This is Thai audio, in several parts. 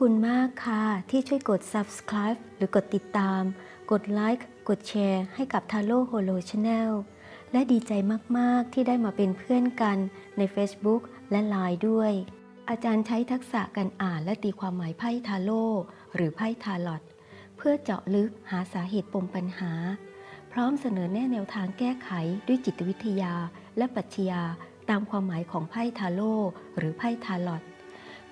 คุณมากค่ะ ที่ช่วยกด subscribe หรือกดติดตาม กดไลค์กดแชร์ให้กับ t a r o Holo Channel และดีใจมาก ๆ ที่ได้มาเป็นเพื่อนกันใน Facebook และ Line ด้วย อาจารย์ใช้ทักษะการอ่านและตีความหมายไพ่ทาโร่หรือไพ่ทาลอตเพื่อเจาะลึกหาสาเหตุปมปัญหา พร้อมเสนอแนะแนวทางแก้ไขด้วยจิตวิทยาและปรัชญาตามความหมายของไพ่ทาโร่หรือไพ่ทาลอต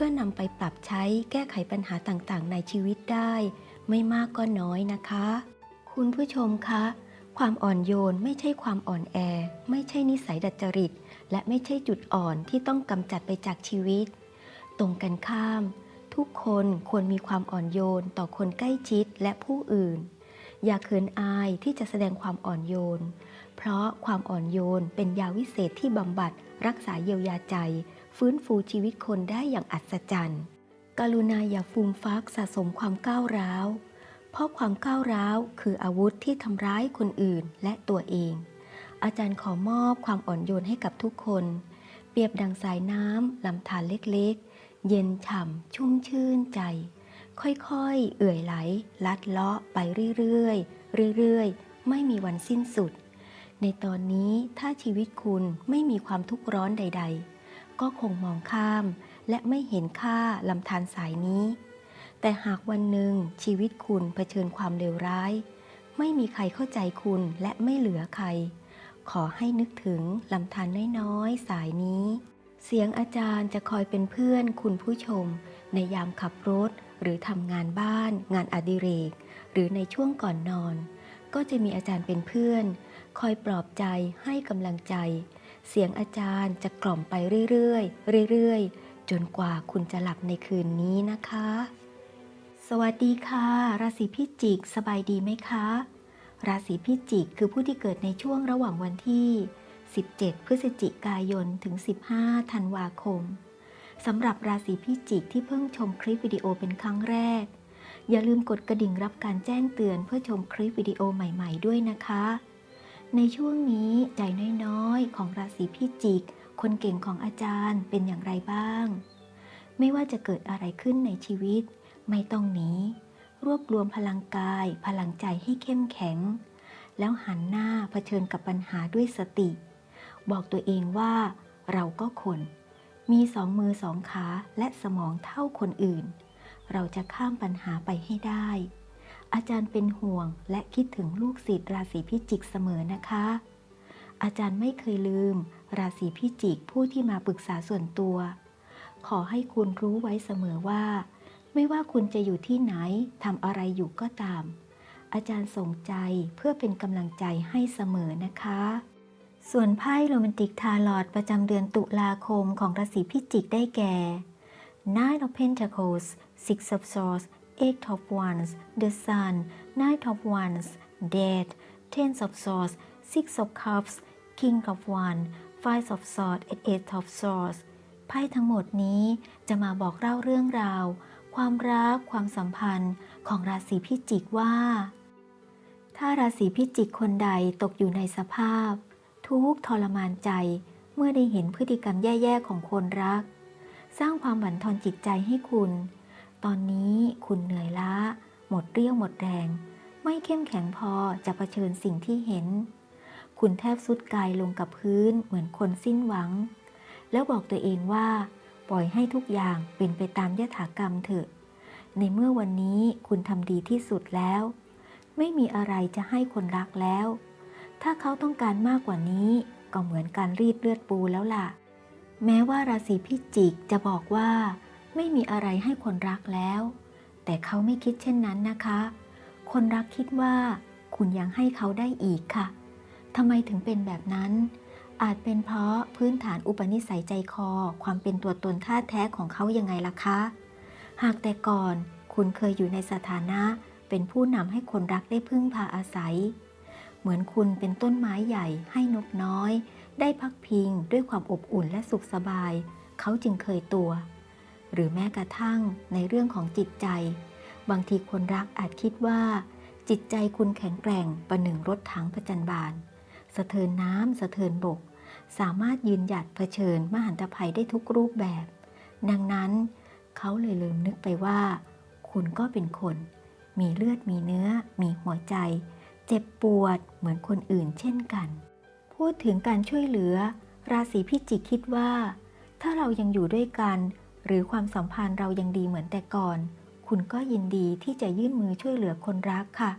พื่อนำไปปรับใช้แก้ไขปัญหาต่างๆ ในชีวิตได้ ไม่มากก็น้อยนะคะ คุณผู้ชมคะ ความอ่อนโยนไม่ใช่ความอ่อนแอ ไม่ใช่นิสัยดัดจริต และไม่ใช่จุดอ่อนที่ต้องกำจัดไปจากชีวิต ตรงกันข้าม ทุกคนควรมีความอ่อนโยนต่อคนใกล้ชิดและผู้อื่น อย่าเขินอายที่จะแสดงความอ่อนโยน เพราะความอ่อนโยนเป็นยาวิเศษที่บำบัดรักษาเยียวยาใจ ฟื้นฟูชีวิตคนได้อย่างอัศจรรย์ กรุณาอย่าฟูมฟักสะสมความก้าวร้าว เพราะความก้าวร้าวคืออาวุธที่ทำร้ายคนอื่นและตัวเอง อาจารย์ขอมอบความอ่อนโยนให้กับทุกคน เปรียบดังสายน้ำลำธารเล็กๆ เย็นฉ่ำชุ่มชื่นใจ ค่อยๆ เอื่อยไหล ลัดเลาะไปเรื่อยๆ เรื่อยๆ ไม่มีวันสิ้นสุดในตอนนี้ถ้าชีวิตคุณไม่มีความทุกข์ร้อนใด ๆ ก็คงมองข้าม และไม่เห็นค่าลำธารสายนี้ แต่หากวันหนึ่งชีวิตคุณเผชิญความเลวร้าย ไม่มีใครเข้าใจคุณและไม่เหลือใคร ขอให้นึกถึงลำธารน้อยๆ สายนี้ เสียงอาจารย์จะคอยเป็นเพื่อนคุณผู้ชม ในยามขับรถ หรือทำงานบ้าน งานอดิเรก หรือในช่วงก่อนนอน ก็จะมีอาจารย์เป็นเพื่อน คอยปลอบใจให้กำลังใจ เสียงอาจารย์จะกล่อมไปเรื่อยๆ เรื่อยๆ จนกว่าคุณจะหลับในคืนนี้นะคะ สวัสดีค่ะ ราศีพิจิกสบายดีไหมคะ ราศีพิจิกคือผู้ที่เกิดในช่วงระหว่างวันที่ 17 พฤศจิกายน ถึง 15 ธันวาคม สำหรับราศีพิจิกที่เพิ่งชมคลิปวิดีโอเป็นครั้งแรก อย่าลืมกดกระดิ่งรับการแจ้งเตือนเพื่อชมคลิปวิดีโอใหม่ ๆ ด้วยนะคะ ในช่วงนี้ใจน้อยๆ ของราศีพิจิก คนเก่งของอาจารย์เป็นอย่างไรบ้าง ไม่ว่าจะเกิดอะไรขึ้นในชีวิต ไม่ต้องหนี รวบรวมพลังกาย พลังใจให้เข้มแข็ง แล้วหันหน้าเผชิญกับปัญหาด้วยสติ บอกตัวเองว่า เราก็คน มีสองมือสองขาและสมองเท่าคนอื่น เราจะข้ามปัญหาไปให้ได้ อาจารย์เป็นห่วงและคิดถึงลูกศิษย์ราศีพิจิกเสมอนะคะ อาจารย์ไม่เคยลืม ราศีพิจิกผู้ที่มาปรึกษาส่วนตัว ขอให้คุณรู้ไว้เสมอว่า ไม่ว่าคุณจะอยู่ที่ไหนทำอะไรอยู่ก็ตาม อาจารย์ส่งใจเพื่อเป็นกำลังใจให้เสมอนะคะ ส่วนไพ่โรแมนติกทาลอดประจำเดือนตุลาคมของราศีพิจิกได้แก่ Nine of Pentacles Six of Swords Eight of Wands The Sun Nine of Wands Death Ten of Swords Six of Cups King of Wands Five of Swords and Eight of Swords ไพ่ทั้งหมดนี้จะมาบอกเล่าเรื่องราว ความรักความสัมพันธ์ของราศีพิจิกว่า ถ้าราศีพิจิกคนใดตกอยู่ในสภาพ ทุกข์ทรมานใจเมื่อได้เห็นพฤติกรรมแย่ ๆ ของคนรัก สร้างความบั่นทอนจิตใจให้คุณ ตอนนี้คุณเหนื่อยล้า หมดเรี่ยวหมดแรง ไม่เข้มแข็งพอจะเผชิญสิ่งที่เห็น คุณแทบสุดกายลงกับพื้นเหมือนคนสิ้นหวัง แล้วบอกตัวเองว่า ปล่อยให้ทุกอย่างเป็นไปตามยถากรรมเถอะ ในเมื่อวันนี้คุณทำดีที่สุดแล้ว ไม่มีอะไรจะให้คนรักแล้ว ถ้าเขาต้องการมากกว่านี้ก็เหมือนการรีดเลือดปูแล้วล่ะ แม้ว่าราศีพิจิกจะบอกว่า ไม่มีอะไรให้คนรักแล้ว แต่เขาไม่คิดเช่นนั้นนะคะ คนรักคิดว่าคุณยังให้เขาได้อีกค่ะทำไมถึงเป็นแบบนั้น อาจเป็นเพราะพื้นฐานอุปนิสัยใจคอ ความเป็นตัวตนท่าแท้ของเขายังไงล่ะคะ หากแต่ก่อนคุณเคยอยู่ในสถานะเป็นผู้นำให้คนรักได้พึ่งพาอาศัย เหมือนคุณเป็นต้นไม้ใหญ่ให้นกน้อย ได้พักพิงด้วยความอบอุ่นและสุขสบาย เขาจึงเคยตัว หรือแม้กระทั่งในเรื่องของจิตใจ บางทีคนรักอาจคิดว่า จิตใจคุณแข็งแกร่งประหนึ่งรถถังประจันบานสะเทินน้ำสะเทินบก สามารถยืนหยัดเผชิญมหันตภัยได้ทุกรูปแบบ ดังนั้น เขาเลยลืมนึกไปว่า คุณก็เป็นคน มีเลือดมีเนื้อ มีหัวใจ เจ็บปวดเหมือนคนอื่นเช่นกัน พูดถึงการช่วยเหลือ ราศีพิจิกคิดว่า ถ้าเรายังอยู่ด้วยกัน หรือความสัมพันธ์เรายังดีเหมือนแต่ก่อน คุณก็ยินดีที่จะยื่นมือช่วยเหลือคนรักค่ะ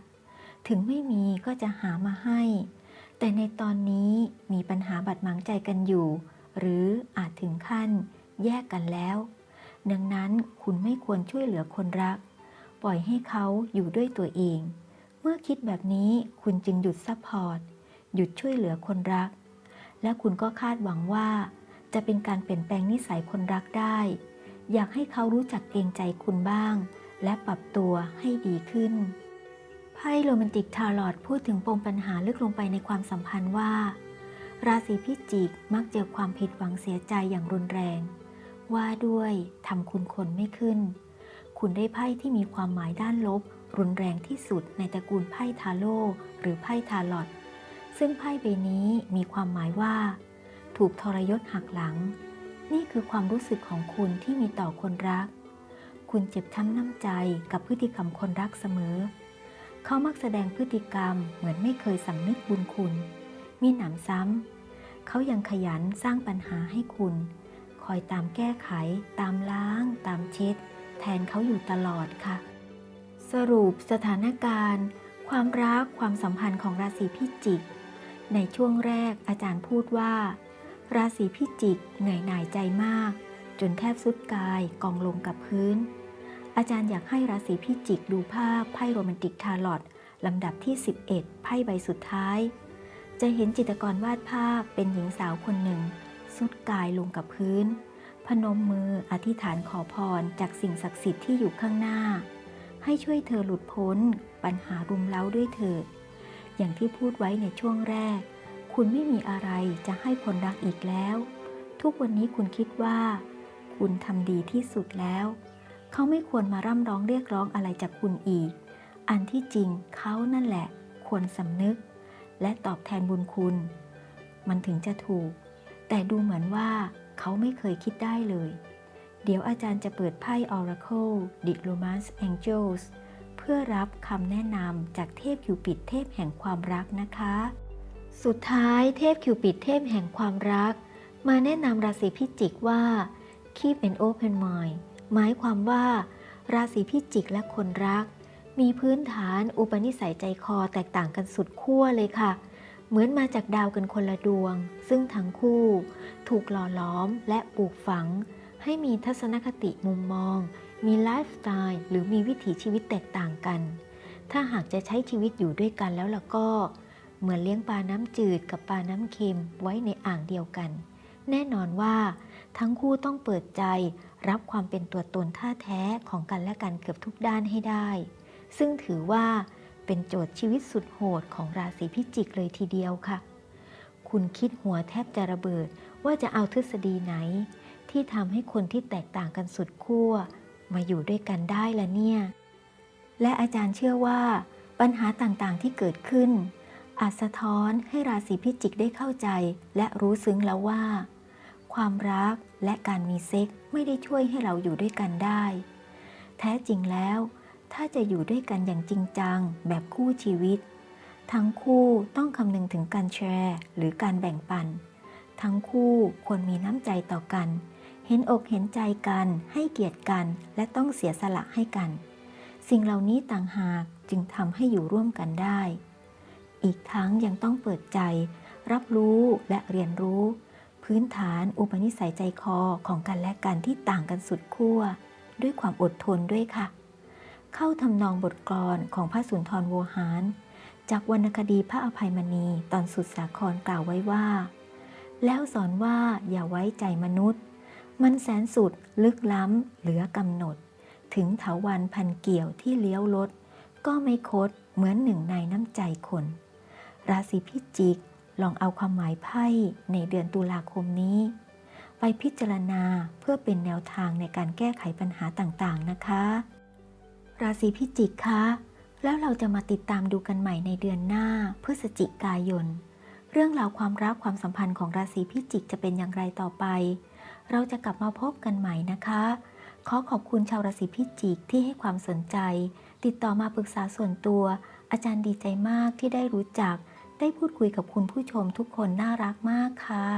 ถึงไม่มีก็จะหามาให้ แต่ในตอนนี้มีปัญหาบัดหมางใจกันอยู่ หรืออาจถึงขั้น แยกกันแล้ว ดังนั้นคุณไม่ควรช่วยเหลือคนรัก ปล่อยให้เขาอยู่ด้วยตัวเอง เมื่อคิดแบบนี้คุณจึงหยุดซัพพอร์ตหยุดช่วยเหลือคนรัก และคุณก็คาดหวังว่าจะเป็นการเปลี่ยนแปลงนิสัยคนรักได้ อยากให้เขารู้จักเกรงใจคุณบ้าง และปรับตัวให้ดีขึ้น ไพ่โรแมนติกทาร์ลอตพูดถึงปมปัญหาลึกลงไปในความสัมพันธ์ว่า ราศีพิจิกมักเจอความผิดหวังเสียใจอย่างรุนแรง ว่าด้วยทำคุณคนไม่ขึ้น คุณได้ไพ่ที่มีความหมายด้านลบ รุนแรงที่สุดในตระกูลไพ่ทาโร่หรือไพ่ทาร์ลอตซึ่งไพ่ใบนี้มีความหมายว่า ถูกทรยศหักหลัง นี่คือความรู้สึกของคุณที่มีต่อคนรัก คุณเจ็บช้ำน้ำใจกับพฤติกรรมคนรักเสมอ เขามักแสดงพฤติกรรมเหมือนไม่เคยสำนึกบุญคุณ มีหนำซ้ำ เขายังขยันสร้างปัญหาให้คุณ คอยตามแก้ไข ตามล้าง ตามเช็ด แทนเขาอยู่ตลอดค่ะ สรุปสถานการณ์ ความรักความสัมพันธ์ของราศีพิจิก ในช่วงแรกอาจารย์พูดว่า ราศีพิจิกเหนื่อยหน่ายใจมาก จนแทบสุดกายกองลงกับพื้น อาจารย์อยากให้ราศีพิจิกดูภาพไพ่โรแมนติกทาร์ลอตลำดับที่ 11 ไพ่ใบสุดท้าย จะเห็นจิตรกรวาดภาพเป็นหญิงสาวคนหนึ่ง สุดกายลงกับพื้น พนมมืออธิษฐานขอพรจากสิ่งศักดิ์สิทธิ์ที่อยู่ข้างหน้า ให้ช่วยเธอหลุดพ้น ปัญหารุมเร้าด้วยเถิดอย่างที่พูดไว้ในช่วงแรก คุณไม่มีอะไรจะให้คนรักอีกแล้ว ทุกวันนี้คุณคิดว่า คุณทำดีที่สุดแล้ว เขาไม่ควรมาร่ำร้องเรียกร้องอะไรจากคุณอีก อันที่จริงเขานั่นแหละ ควรสำนึก และตอบแทนบุญคุณ มันถึงจะถูก แต่ดูเหมือนว่าเขาไม่เคยคิดได้เลย เดี๋ยวอาจารย์จะเปิดไพ่ Oracle The Romance Angels เพื่อรับคำแนะนำจากเทพคิวปิดเทพแห่งความรักนะคะ สุดท้ายเทพคิวปิดเทพแห่งความรัก มาแนะนำราศีพิจิกว่า Keep an open mind หมายความว่า ราศีพิจิกและคนรัก มีพื้นฐานอุปนิสัยใจคอแตกต่างกันสุดขั้วเลยค่ะ เหมือนมาจากดาวกันคนละดวง ซึ่งทั้งคู่ ถูกหล่อล้อมและปลูกฝัง ให้มีทัศนคติมุมมอง มีไลฟ์สไตล์หรือมีวิถีชีวิตแตกต่างกัน ถ้าหากจะใช้ชีวิตอยู่ด้วยกันแล้วล่ะก็ เหมือนเลี้ยงปลาน้ำจืดกับปลาน้ำเค็มไว้ในอ่างเดียวกัน แน่นอนว่า ทั้งคู่ต้องเปิดใจรับความเป็นตัวตนท่าแท้ของกันและกันเกือบทุกด้านให้ได้ ซึ่งถือว่าเป็นโจทย์ชีวิตสุดโหดของราศีพิจิกเลยทีเดียวค่ะ คุณคิดหัวแทบจะระเบิดว่าจะเอาทฤษฎีไหน ที่ทำให้คนที่แตกต่างกันสุดขั้วมาอยู่ด้วยกันได้ละเนี่ย และอาจารย์เชื่อว่า ปัญหาต่างๆที่เกิดขึ้น อาจสะท้อนให้ราศีพิจิกได้เข้าใจ และรู้ซึ้งแล้วว่า ความรักและการมีเซ็กส์ไม่ได้ช่วยให้เราอยู่ด้วยกันได้ แท้จริงแล้ว ถ้าจะอยู่ด้วยกันอย่างจริงจัง แบบคู่ชีวิต ทั้งคู่ต้องคำนึงถึงการแชร์หรือการแบ่งปัน ทั้งคู่ควรมีน้ำใจต่อกัน เห็นอกเห็นใจกัน ให้เกียรติกัน และต้องเสียสละให้กัน สิ่งเหล่านี้ต่างหากจึงทำให้อยู่ร่วมกันได้ อีกทั้งยังต้องเปิดใจ รับรู้และเรียนรู้ พื้นฐานอุปนิสัยใจคอของกันและกันที่ต่างกันสุดขั้ว ด้วยความอดทนด้วยค่ะ เข้าทำนองบทกลอนของพระสุนทรโวหาร จากวรรณคดีพระอภัยมณีตอนสุดสาครกล่าวไว้ว่า แล้วสอนว่าอย่าไว้ใจมนุษย์ มันแสนสุดลึกล้ำเหลือกำหนด ถึงเถาวันพันเกี่ยวที่เลี้ยวลดก็ไม่คดเหมือนหนึ่งในน้ำใจคน ราศีพิจิก ลองเอาความหมายไพ่ในเดือนตุลาคมนี้ ไปพิจารณาเพื่อเป็นแนวทางในการแก้ไขปัญหาต่างๆนะคะ ราศีพิจิกคะแล้วเราจะมาติดตามดูกันใหม่ในเดือนหน้าพฤศจิกายน เรื่องราวความรักความสัมพันธ์ของราศีพิจิกจะเป็นอย่างไรต่อไป เราจะกลับมาพบกันใหม่นะคะ ขอขอบคุณชาวราศีพิจิกที่ให้ความสนใจ ติดต่อมาปรึกษาส่วนตัว อาจารย์ดีใจมากที่ได้รู้จัก ได้พูดคุยกับคุณผู้ชมทุกคนน่ารักมากค่ะ